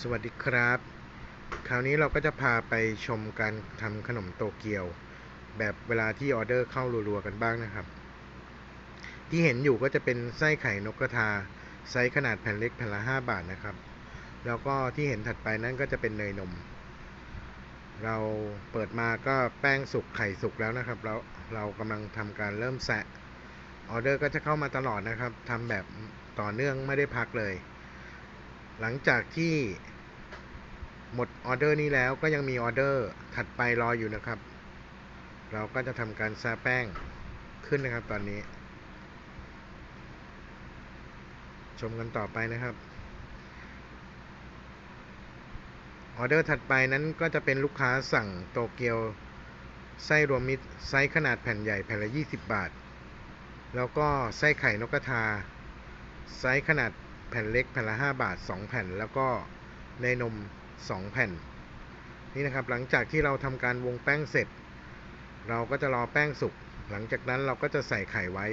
สวัสดีครับ คราวนี้เราก็จะพาไปชมการทำขนมโตเกียว แบบเวลาที่ออเดอร์เข้ารัวๆกันบ้างนะครับ ที่เห็นอยู่ก็จะเป็นไส้ไข่นกกระทาไซส์ขนาดแผ่นเล็กแผ่นละ 5 บาทนะครับ แล้วก็ที่เห็นถัดไปนั่นก็จะเป็นเนยนม เราเปิดมาก็แป้งสุกไข่สุกแล้วนะครับแล้วเรากำลังทำการเริ่มแซะออเดอร์ก็จะเข้ามาตลอดนะครับทำแบบต่อเนื่องไม่ได้พักเลย หลังจากที่หมดออเดอร์นี้แล้วก็ยังมีออเดอร์ถัดไปรออยู่นะครับ เราก็จะทำการซะแป้งขึ้นนะครับตอนนี้ ชมกันต่อไปนะครับออเดอร์ถัดไปนั้นก็จะเป็นลูกค้าสั่งโตเกียวไส้รวมมิตรไซส์ขนาดแผ่นใหญ่แผ่นละ 20 บาท แล้วก็ไส้ไข่นกกระทาไซส์ขนาด แผ่นเล็กแผ่นละ 5 บาท 2 แผ่น แล้วก็ในนม 2 แผ่น นี่นะครับหลังจากที่เราทำการวงแป้งเสร็จ เราก็จะรอแป้งสุกหลังจากนั้นเราก็จะใส่ไข่ไว้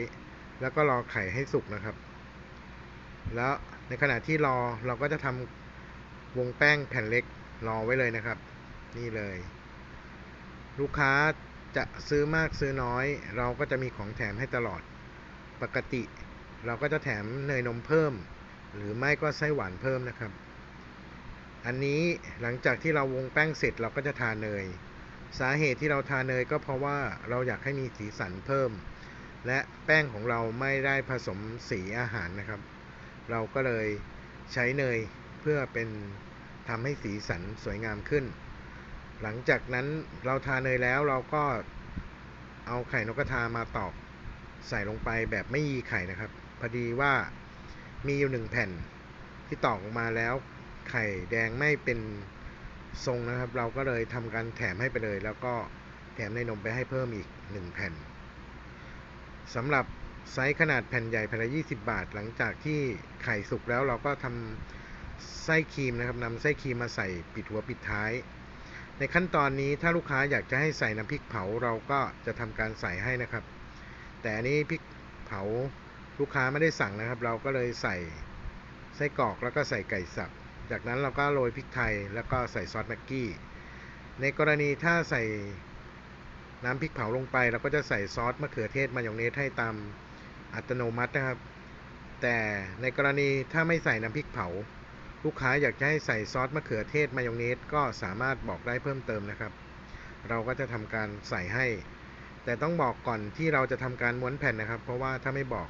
แล้วก็รอไข่ให้สุกนะครับ แล้วในขณะที่รอเราก็จะทำวงแป้งแผ่นเล็กรอไว้เลยนะครับ นี่เลย ลูกค้าจะซื้อมากซื้อน้อย เราก็จะมีของแถมให้ตลอดปกติ เราก็จะแถมเนยนมเพิ่ม หรือไม่ก็ไส้หวานเพิ่มนะครับ อันนี้หลังจากที่เราวงแป้งเสร็จเราก็จะทาเนย สาเหตุที่เราทาเนยก็เพราะว่าเราอยากให้มีสีสันเพิ่ม และแป้งของเราไม่ได้ผสมสีอาหารนะครับ เราก็เลยใช้เนยเพื่อเป็นทำให้สีสันสวยงามขึ้น หลังจากนั้นเราทาเนยแล้วเราก็เอาไข่นกกระทามาตอกใส่ลงไปแบบไม่ยีไข่นะครับ พอดีว่า มีอยู่หนึ่งแผ่นที่ตอกออกมาแล้วไข่แดงไม่เป็นทรงนะครับ เราก็เลยทำการแถมให้ไปเลย แล้วก็แถมในนมไปให้เพิ่มอีกหนึ่งแผ่นสำหรับไซส์ขนาดแผ่นใหญ่แผ่นละ20 บาท หลังจากที่ไข่สุกแล้วเราก็ทำไส้ครีมนะครับนำไส้ครีมมาใส่ปิดหัวปิดท้าย ในขั้นตอนนี้ถ้าลูกค้าอยากจะให้ใส่น้ำพริกเผาเราก็จะทำการใส่ให้นะครับ แต่อันนี้พริกเผา ลูกค้าไม่ได้สั่งนะครับ เราก็เลยใส่ไส้กรอกแล้วก็ใส่ไก่สับ จากนั้นเราก็โรยพริกไทยแล้วก็ใส่ซอสแม็กกี้ ในกรณีถ้าใส่น้ำพริกเผาลงไปเราก็จะใส่ซอสมะเขือเทศมายองเนสให้ตามอัตโนมัตินะครับ แต่ในกรณีถ้าไม่ใส่น้ำพริกเผา ลูกค้าอยากจะให้ใส่ซอสมะเขือเทศมายองเนสก็สามารถบอกได้เพิ่มเติมนะครับ เราก็จะทำการใส่ให้ แต่ต้องบอกก่อนที่เราจะทำการม้วนแผ่นนะครับ เพราะว่าถ้าไม่บอก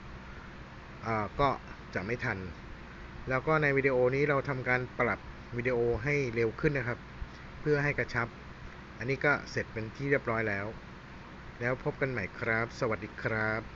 ก็จะไม่ทัน แล้วก็ในวิดีโอนี้เราทำการปรับวิดีโอให้เร็วขึ้นนะครับ เพื่อให้กระชับ อันนี้ก็เสร็จเป็นที่เรียบร้อยแล้ว แล้วพบกันใหม่ครับ สวัสดีครับ